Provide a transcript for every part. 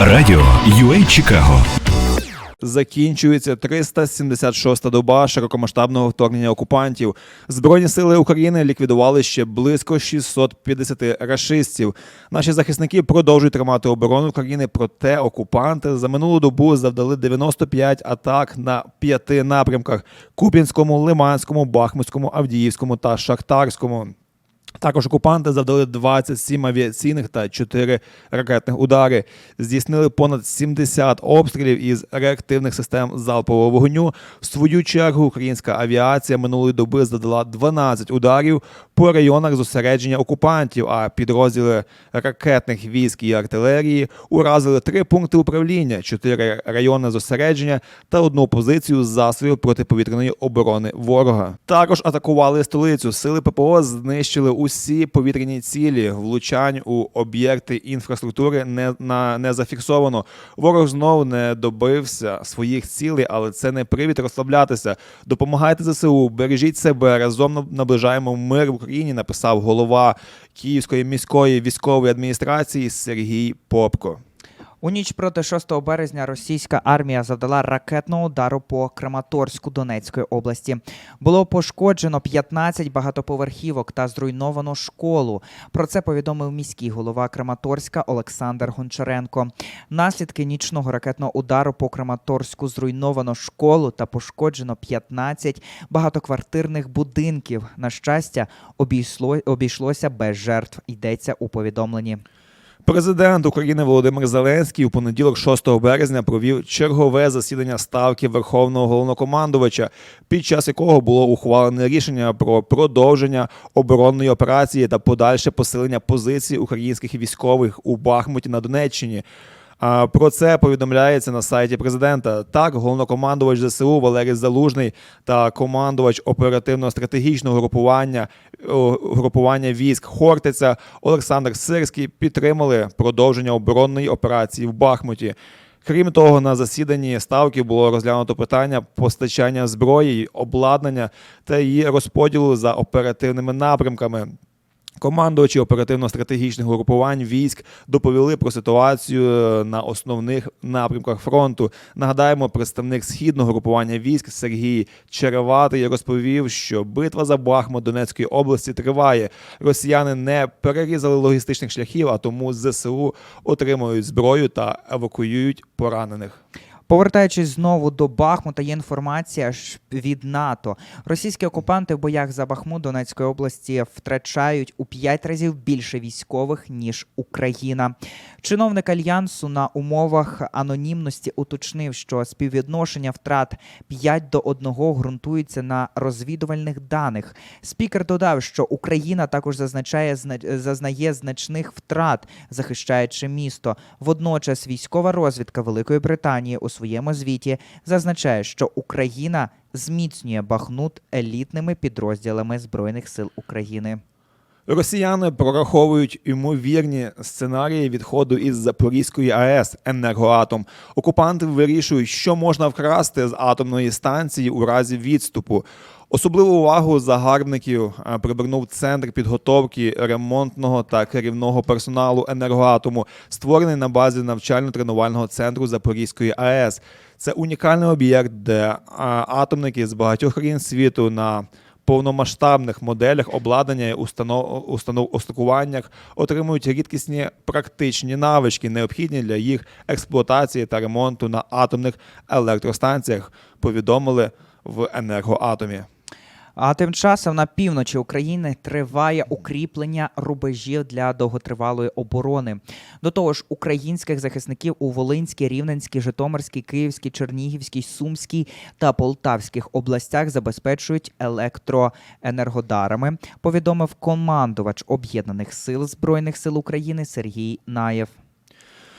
Радіо UA Чикаго. Закінчується 376-та доба широкомасштабного вторгнення окупантів. Збройні сили України ліквідували ще близько 650 рашистів. Наші захисники продовжують тримати оборону країни, проте окупанти за минулу добу завдали 95 атак на п'яти напрямках: Куп'янському, Лиманському, Бахмутському, Авдіївському та Шахтарському. Також окупанти завдали 27 авіаційних та 4 ракетних удари. Здійснили понад 70 обстрілів із реактивних систем залпового вогню. В свою чергу українська авіація минулої доби завдала 12 ударів по районах зосередження окупантів. А підрозділи ракетних військ і артилерії уразили три пункти управління, чотири райони зосередження та одну позицію засобів протиповітряної оборони ворога. Також атакували столицю. Сили ППО знищили усі повітряні цілі. Влучань у об'єкти інфраструктури не на не зафіксовано. Ворог знову не добився своїх цілей, але це не привід розслаблятися. Допомагайте ЗСУ, бережіть себе. Разом наближаємо мир в Україні. Написав голова Київської міської військової адміністрації Сергій Попко. У ніч проти 6 березня російська армія завдала ракетного удару по Краматорську Донецької області. Було пошкоджено 15 багатоповерхівок та зруйновано школу. Про це повідомив міський голова Краматорська Олександр Гончаренко. Наслідки нічного ракетного удару по Краматорську зруйновано школу та пошкоджено 15 багатоквартирних будинків. На щастя, обійшло, обійшлося без жертв. Йдеться у повідомленні. Президент України Володимир Зеленський у понеділок, 6 березня, провів чергове засідання ставки Верховного головнокомандувача, під час якого було ухвалене рішення про продовження оборонної операції та подальше посилення позицій українських військових у Бахмуті на Донеччині. Про це повідомляється на сайті президента. Так, головнокомандувач ЗСУ Валерій Залужний та командувач оперативно-стратегічного групування групування військ Хортиця Олександр Сирський підтримали продовження оборонної операції в Бахмуті. Крім того, на засіданні ставки було розглянуто питання постачання зброї, обладнання та її розподілу за оперативними напрямками. Командувачі оперативно-стратегічних групувань військ доповіли про ситуацію е, на основних напрямках фронту. Нагадаємо, представник східного групування військ Сергій Череватий розповів, що битва за Бахмут Донецької області триває. Росіяни не перерізали логістичних шляхів, а тому ЗСУ отримують зброю та евакуюють поранених. Повертаючись знову до Бахмута, є інформація від НАТО. Російські окупанти в боях за Бахмут Донецької області втрачають у п'ять разів більше військових ніж Україна. Чиновник альянсу на умовах анонімності уточнив, що співвідношення втрат 5 до 1 ґрунтується на розвідувальних даних. Спікер додав, що Україна також зазначає зна- зазнає значних втрат, захищаючи місто. Водночас військова розвідка Великої Британії у своєму звіті зазначає, що Україна зміцнює Бахмут елітними підрозділами збройних сил України. Росіяни прораховують ймовірні сценарії відходу із Запорізької АЕС енергоатом. Окупанти вирішують, що можна вкрасти з атомної станції у разі відступу. Особливу увагу загарбників е, привернув центр підготовки ремонтного та керівного персоналу енергоатому, створений на базі навчально-тренувального центру Запорізької АЕС. Це унікальний об'єкт, де е, атомники з багатьох країн світу на повномасштабних моделях обладнання установ, установ устакуваннях отримують рідкісні практичні навички, необхідні для їх експлуатації та ремонту на атомних електростанціях. Повідомили в енергоатомі. А тим часом на півночі України триває укріплення рубежів для довготривалої оборони. До того ж, українських захисників у Волинській, Рівненській, Житомирській, Київській, Чернігівській, Сумській та Полтавських областях забезпечують електроенергодарами. Повідомив командувач об'єднаних сил збройних сил України Сергій Наєв.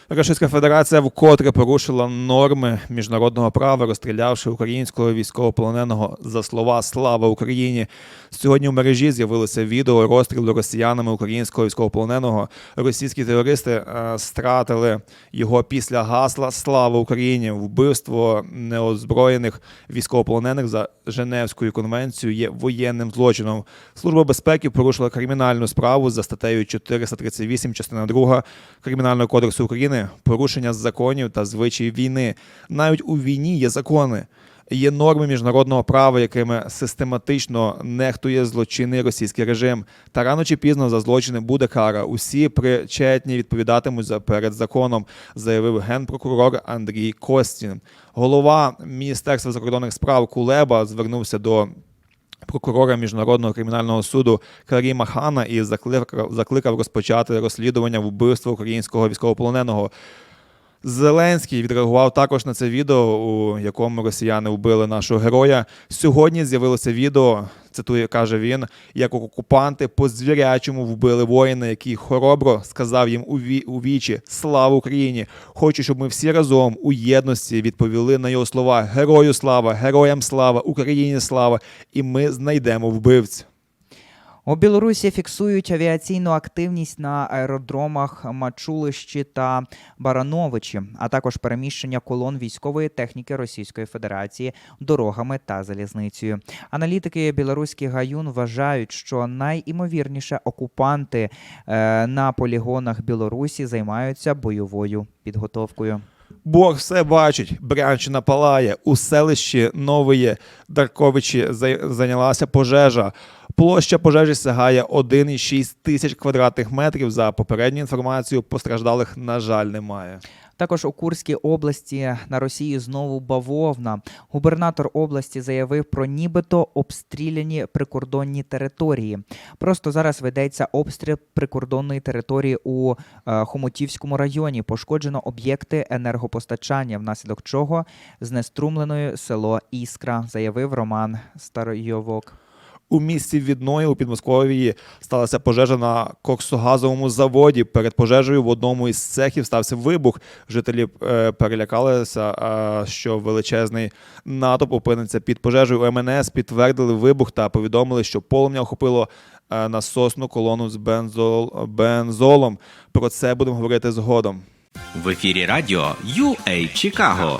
Російська Федерація вкотре порушила норми міжнародного права, розстрілявши українського військовополоненого за слова Слава Україні. Сьогодні в мережі з'явилося відео розстрілу росіянами українського військовополоненого. Російські терористи е, стратили його після гасла Слава Україні. Вбивство неозброєних військовополонених за Женевською конвенцією є воєнним злочином. Служба безпеки порушила кримінальну справу за статтею 438, частина 2 Кримінального кодексу України України, порушення законів та звичаїв війни. Навіть у війні є закони. Є норми міжнародного права, якими систематично нехтує злочинний російський режим. Та рано чи пізно за злочини буде кара. Усі причетні відповідатимуть за перед законом, заявив генпрокурор Андрій Костін. Голова Міністерства закордонних справ Кулеба звернувся до прокурора міжнародного кримінального суду Каріма Хана і закликав, закликав розпочати розслідування вбивства українського військовополоненого. Зеленський відреагував також на це відео, у якому росіяни вбили нашого героя. Сьогодні з'явилося відео, цитує, каже він, як окупанти по звірячому вбили воїна, який хоробро сказав їм у, ві- у вічі Слава Україні! Хочу, щоб ми всі разом у єдності відповіли на його слова Герою слава, героям слава, Україні слава! І ми знайдемо вбивця. У Білорусі фіксують авіаційну активність на аеродромах Мачулищі та Барановичі, а також переміщення колон військової техніки Російської Федерації дорогами та залізницею. Аналітики білоруських гаюн вважають, що найімовірніше окупанти е, на полігонах Білорусі займаються бойовою підготовкою. Бог все бачить, Брянщина палає. У селищі Нової Дарковичі зайнялася пожежа. Площа пожежі сягає 1,6 тисяч квадратних метрів. За попередню інформацію постраждалих, на жаль, немає. Також у Курській області на Росії знову бавовна. Губернатор області заявив про нібито обстріляні прикордонні території. Просто зараз ведеться обстріл прикордонної території у е, Хомутівському районі. Пошкоджено об'єкти енергопостачання, внаслідок чого знеструмленою село Іскра, заявив Роман Старойовок. У місті Відної у Підмосков'ї сталася пожежа на коксогазовому заводі. Перед пожежею в одному із цехів стався вибух. Жителі е, перелякалися, е, що величезний натовп опиниться під пожежею. У МНС підтвердили вибух та повідомили, що полум'я охопило е, насосну колону з бензол, бензолом. Про це будемо говорити згодом. В ефірі радіо UA Чикаго.